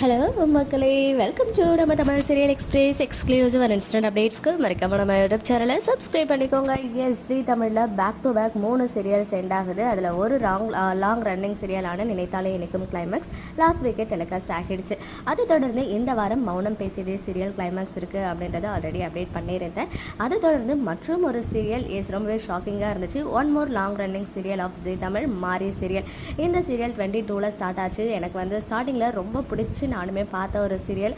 Hello மக்களே. Welcome to நம்ம Tamil serial express exclusive and instant அப்டேட்ஸ்க்கு மறக்காம நம்ம யூடியூப் சேனலை சப்ஸ்கிரைப் பண்ணிக்கோங்க. எஸ் ஜி தமிழில் பேக் டு பேக் மூணு சீரியல் சென்ட் ஆகுது. அதில் ஒரு ராங் லாங் ரன்னிங் சீரியலான நினைத்தாலே இணைக்கும் கிளைமேக்ஸ் லாஸ்ட் வீக்கே டெலிகாஸ்ட் ஆகிடுச்சு. அதை தொடர்ந்து இந்த வாரம் மௌனம் பேசியதே சீரியல் கிளைமேக்ஸ் இருக்குது அப்படின்றத ஆல்ரெடி அப்டேட் பண்ணியிருந்தேன். அதை தொடர்ந்து மற்றும் ஒரு சீரியல் எஸ் ரொம்பவே ஷாக்கிங்காக இருந்துச்சு. One more long running serial of Zee Tamil Maari serial இந்த சீரியல் டுவெண்ட்டி டூவில் ஸ்டார்ட் ஆச்சு. எனக்கு வந்து ஸ்டார்டிங்கில் ரொம்ப பிடிச்சி நானுமே பார்த்த ஒரு சீரியல்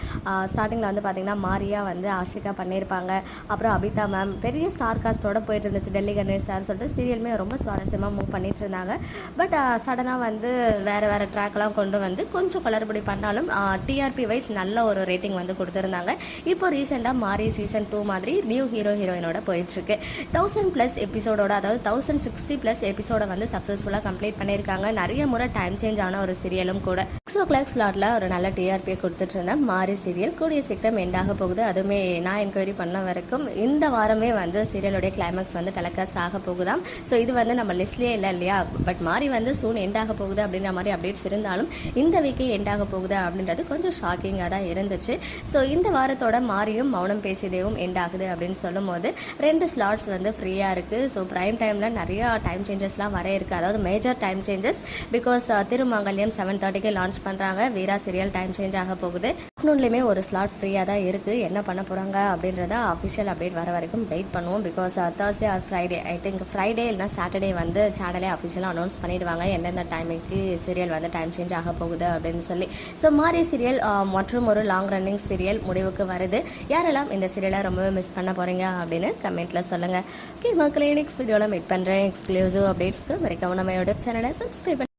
ஸ்டார்டிங்கில் வந்து பார்த்தீங்கன்னா மாரியா வந்து ஆஷிகா பண்ணியிருப்பாங்க. அப்புறம் அபிதா மேம் பெரிய ஸ்டார் காஸ்டோட போயிட்டு இருந்துச்சு டெல்லி கணேஷ் சார் சொல்லிட்டு. சீரியலுமே ரொம்ப சுவாரஸ்யமாக மூவ் பண்ணிட்டு இருந்தாங்க. பட் சடனாக வந்து வேறு வேறு ட்ராக்லாம் கொண்டு வந்து கொஞ்சம் குளறுபடி பண்ணாலும் டிஆர்பி வைஸ் நல்ல ஒரு ரேட்டிங் வந்து கொடுத்துருந்தாங்க. இப்போ ரீசெண்டாக மாரி சீசன் டூ மாதிரி நியூ ஹீரோ ஹீரோயினோட போயிட்டுருக்கு தௌசண்ட் ப்ளஸ் எபிசோடோட அதாவது தௌசண்ட் சிக்ஸ்டி ப்ளஸ் எபிசோடை வந்து சக்ஸஸ்ஃபுல்லாக கம்ப்ளீட் பண்ணியிருக்காங்க. நிறைய முறை டைம் சேஞ்ச் ஆன ஒரு சீரியலும் கூட. சிக்ஸ் ஓ கிளாக் ஸ்லாட்டில் ஒரு நல்ல டிஆர்பியை கொடுத்துட்டு மாரி சீரியல் கூடிய சீக்கிரம் எண்டாக போகுது. அதுவுமே நான் என்கொயரி பண்ண வரைக்கும் இந்த வாரமே வந்து சீரியலுடைய கிளைமேக்ஸ் வந்து டெலகாஸ்ட் ஆக போகுதாம். ஸோ இது வந்து நம்ம லிஸ்ட்லேயே இல்லை இல்லையா? பட் மாறி வந்து சூன் எண்டாக போகுது அப்படின்ற மாதிரி அப்டேட்ஸ் இருந்தாலும் இந்த வீக்கே எண்டாக போகுது அப்படின்றது கொஞ்சம் ஷாக்கிங்காக தான் இருந்துச்சு. ஸோ இந்த வாரத்தோட மாரியும் மௌனம் பேசியதேவும் எண்ட் ஆகுது அப்படின்னு சொல்லும் போது ரெண்டு ஸ்லாட்ஸ் வந்து ஃப்ரீயாக இருக்குது ஸோ ப்ரைம் டைமில் நிறையா டைம் சேஞ்சஸ்லாம் வர இருக்குது அதாவது major time changes because Thirumangalyam seven தேர்ட்டிக்கு லான்ச் பண்ணுறாங்க வீரா சீரியல் டைம் சேஞ்ச் ஆக போகுது. ஆஃப்டர்நூன்லேயுமே ஒரு ஸ்லாட் ஃப்ரீயாக தான் இருக்குது என்ன பண்ண போகிறாங்க அப்படின்றத அஃபிஷியல் அப்டேட் வர வரைக்கும் வெயிட் பண்ணுவோம். Because Thursday or Friday I think Friday இல்லைனா சாட்டர்டே வந்து சேனலே அஃபிஷியலாக அனௌன்ஸ் பண்ணிடுவாங்க. எந்தெந்த டைமுக்கு சீரியல் வந்து டைம் சேஞ்ச் ஆக போகுது uh, அப்படின்னு சொல்லி. ஸோ மாரி சீரியல் uh, மற்றும் ஒரு லாங் ரன்னிங் சீரியல் முடிவுக்கு வருது. யாரெல்லாம் இந்த சீரியலை ரொம்பவே மிஸ் பண்ண போகிறீங்க அப்படின்னு கமெண்ட்டில் சொல்லுங்கள் ஓகே மக்களே நெக்ஸ்ட் வீடியோவில் மீட் பண்ணுறேன் எக்ஸ்க்ளூசிவ் அப்டேட்ஸ்க்கு வரைக்கும் நம்ம யூடியூப் சேனலை சப்ஸ்கிரைப்